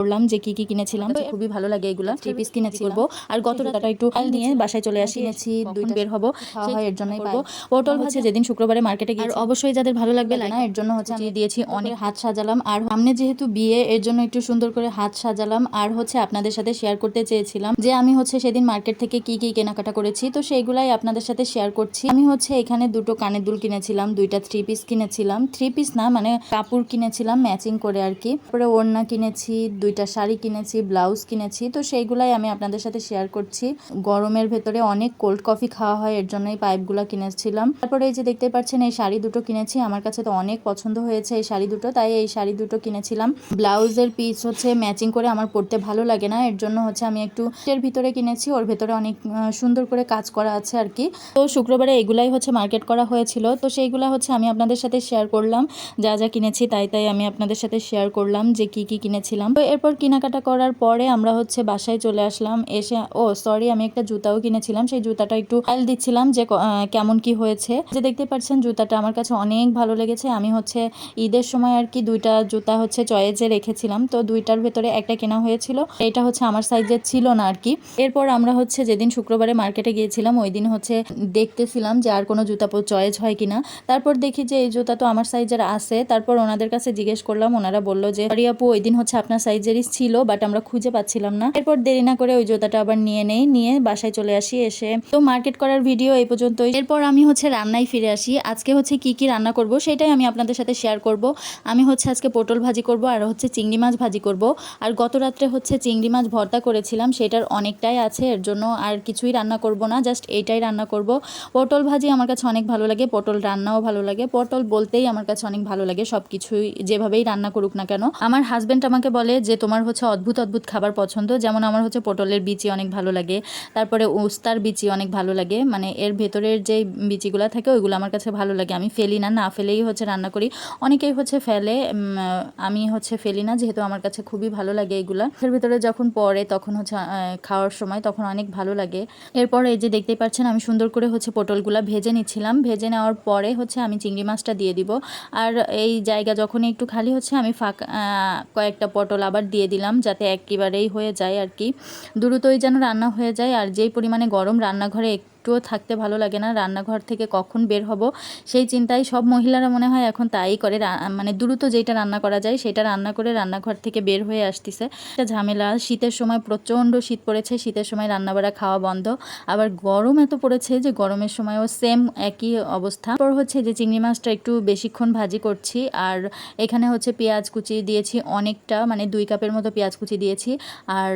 করলাম যে কি কি কিনেছিলাম। খুবই ভালো লাগে এগুলা। থ্রি পিস কিনেছি করব। আর গত রাতটা একটু হাল নিয়ে বাসায় চলে আসি। এনেছি দুই বের হব হয় এর জন্যই পাবো। পটল হচ্ছে যেদিন শুক্রবারে মার্কেটে গিয়ে অবশ্যই যাদের ভালো লাগবে না এর জন্য হচ্ছে আমি দিয়েছি অনেক হাত সাজালাম। আর সামনে যেহেতু বিয়ে এর জন্য একটু সুন্দর করে হাত সাজালাম। আর হচ্ছে আপনাদের সাথে শেয়ার করতে চেয়েছিলাম যে আমি হচ্ছে সেদিন মার্কেট থেকে কি কি কেনাকাটা করেছি। তো সেইগুলাই আপনাদের সাথে শেয়ার করছি। আমি হচ্ছে এখানে দুটো কানের দুল কিনেছিলাম দুইটা থ্রি পিস কিনেছিলাম। থ্রি পিস না মানে কাপড় কিনেছিলাম ম্যাচিং করে আর কি। তারপরে ওড়না কিনেছি দুইটা শাড়ি কিনেছি, ব্লাউজ কিনেছি, তো সেইগুলাই আমি আপনাদের সাথে শেয়ার করছি। গরমের ভেতরে অনেক কোল্ড কফি খাওয়া হয়, এর জন্য এই পাইপগুলো কিনেছিলাম। তারপরে এই যে দেখতে পাচ্ছেন, এই শাড়ি দুটো কিনেছি, আমার কাছে তো অনেক পছন্দ হয়েছে এই শাড়ি দুটো, তাই এই শাড়ি দুটো কিনেছিলাম। ব্লাউজের পিস হচ্ছে ম্যাচিং করে আমার পরতে ভালো লাগে না, এর জন্য হচ্ছে আমি একটু এর ভিতরে কিনেছি, ওর ভেতরে অনেক সুন্দর করে কাজ করা আছে আর কি। তো শুক্রবারে এগুলাই হচ্ছে মার্কেট করা হয়েছিল, তো সেইগুলা হচ্ছে আমি আপনাদের সাথে শেয়ার করলাম। যা যা কিনেছি তাই তাই আমি আপনাদের সাথে শেয়ার করলাম যে কি কি কিনেছিলাম। তো এরপর কেনাকাটা করার পরে আমরা হচ্ছে বাসায় চলে আসলাম। এসে, ও সরি আমি একটা জুতাও কিনেছিলাম। সেই জুতাটা একটু ট্রায়াল দিচ্ছিলাম যে কেমন কি হয়েছে। যে দেখতে পাচ্ছেন, জুতাটা আমার কাছে অনেক ভালো লেগেছে। আমি হচ্ছে ঈদের সময় আর কি দুইটা জুতা হচ্ছে চয়েজে রেখেছিলাম। তো দুইটার ভেতরে একটা কেনা হয়েছিল। এটা হচ্ছে আমার সাইজের ছিল না আর কি। এরপর আমরা হচ্ছে যেদিন শুক্রবারে মার্কেটে গিয়েছিলাম, ওই দিন হচ্ছে দেখতেছিলাম যে আর কোনো জুতা চয়েস হয় কিনা। তারপর দেখি যে, এই জুতা তো আমার সাইজের আছে। তারপর ওনাদের কাছে জিজ্ঞেস করলাম। ওনারা বলল যে, "সরি আপু, ওই দিন হচ্ছে আপনার সাইজেরই ছিল বাট আমরা খুঁজে পাচ্ছিলাম না। এরপর দেরি না করে ওই জুতাটা আবার নিয়ে নেই, নিয়ে বাসায় চলে আসি এসে। তো মার্কেট করার ভিডিও এই পর্যন্তই। এরপর আমি হচ্ছে রান্নায় ফিরে আসি। আজকে হচ্ছে কি কি রান্না করব সেটাই আমি আপনাদের সাথে শেয়ার করব। আমি হচ্ছে আজকে পটল ভাজি করব আর হচ্ছে চিংড়ি মাছ ভাজি করব। আর গত রাত্রে হচ্ছে চিংড়ি মাছ ভর্তা করেছিলাম, সেটার অনেকটাই আছে, এর জন্য আর কিছুই রান্না করব না জাস্ট এইটাই রান্না করব। পটল ভাজি আমার কাছে অনেক ভালো লাগে, পটল রান্নাও ভালো লাগে, পটল বলতেই আমার কাছে অনেক ভালো লাগে সব কিছুই যেভাবেই রান্না করুক না কেন। আমার হাজব্যান্ড আমাকে বলে যে তোমার হচ্ছে অদ্ভুত অদ্ভুত খাবার পছন্দ। যেমন আমার হচ্ছে পটলের বিচি অনেক ভালো লাগে। তারপরে উস্তার বিচি অনেক ভালো লাগে। মানে এর ভেতরের যে বিচিগুলো থাকে, ওইগুলো আমার কাছে ভালো লাগে। আমি ফেলি না না ফেলেই হচ্ছে রান্না করি। অনেকেই হচ্ছে ফেলে আমি হচ্ছে ফেলি না, যেহেতু আমার কাছে খুবই ভালো লাগে এগুলা। এর ভেতরে যখন পড়ে, তখন হচ্ছে খাওয়ার সময় তখন অনেক ভালো লাগে। এরপর এই যে দেখতেই পাচ্ছেন, আমি সুন্দর করে হচ্ছে পটলগুলা ভেজে নিচ্ছিলাম। ভেজে নেওয়ার পরে হচ্ছে আমি চিংড়ি মাছটা দিয়ে দিব। আর এই জায়গা যখন একটু খালি হচ্ছে, আমি ফাঁকা কয়েকটা পটল আবার দিয়ে দিলাম যাতে একেবারেই হয়ে যায় আর কি। দ্রুতই যেন রান্না হয়ে যায় আর যেই পরিমাণে গরম রান্নাঘরে একটুও থাকতে ভালো লাগে না, রান্নাঘর থেকে কখন বের হব, সেই চিন্তায় সব মহিলারা মনে হয় এখন তাই করে মানে দ্রুত যেটা রান্না করা যায় সেটা রান্না করে রান্নাঘর থেকে বের হয়ে আসতেছে। একটা ঝামেলা, শীতের সময় প্রচণ্ড শীত পড়েছে, শীতের সময় রান্নাবাড়া খাওয়া বন্ধ, আবার গরম এত পড়েছে যে গরমের সময়ও সেম একই অবস্থা। পর হচ্ছে যে চিংড়ি মাছটা একটু বেশিক্ষণ ভাজি করছি, আর এখানে হচ্ছে পেঁয়াজ কুচি দিয়েছি অনেকটা মানে দুই কাপের মতো পেঁয়াজ কুচি দিয়েছি, আর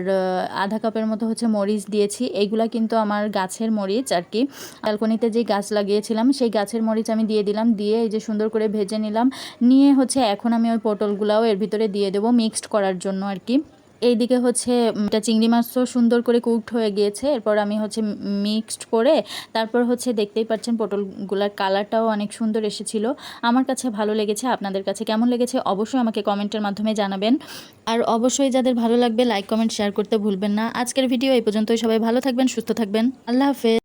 আধা কাপের মতো হচ্ছে মরিচ দিয়েছি এইগুলা কিন্তু আমার গাছের মরিচ আর কি ব্যালকনিতে যে গাছ লাগিয়েছিলাম, সেই গাছের মরিচ আমি দিয়ে দিলাম, দিয়ে এই যে সুন্দর করে ভেজে নিলাম। নিয়ে হচ্ছে এখন আমি ওই পটলগুলাও এর ভিতরে দিয়ে দেবো মিক্সড করার জন্য আর কি এইদিকে হচ্ছে এটা চিংড়ি মাছও সুন্দর করে কুকড হয়ে গিয়েছে। এরপর আমি হচ্ছে মিক্সড করে তারপর হচ্ছে দেখতেই পাচ্ছেন পটলগুলার কালারটাও অনেক সুন্দর এসেছিল। আমার কাছে ভালো লেগেছে, আপনাদের কাছে কেমন লেগেছে অবশ্যই আমাকে কমেন্টের মাধ্যমে জানাবেন। আর অবশ্যই যাদের ভালো লাগবে, লাইক, কমেন্ট, শেয়ার করতে ভুলবেন না। আজকের ভিডিও এই পর্যন্তই, সবাই ভালো থাকবেন, সুস্থ থাকবেন। আল্লাহ হাফেজ।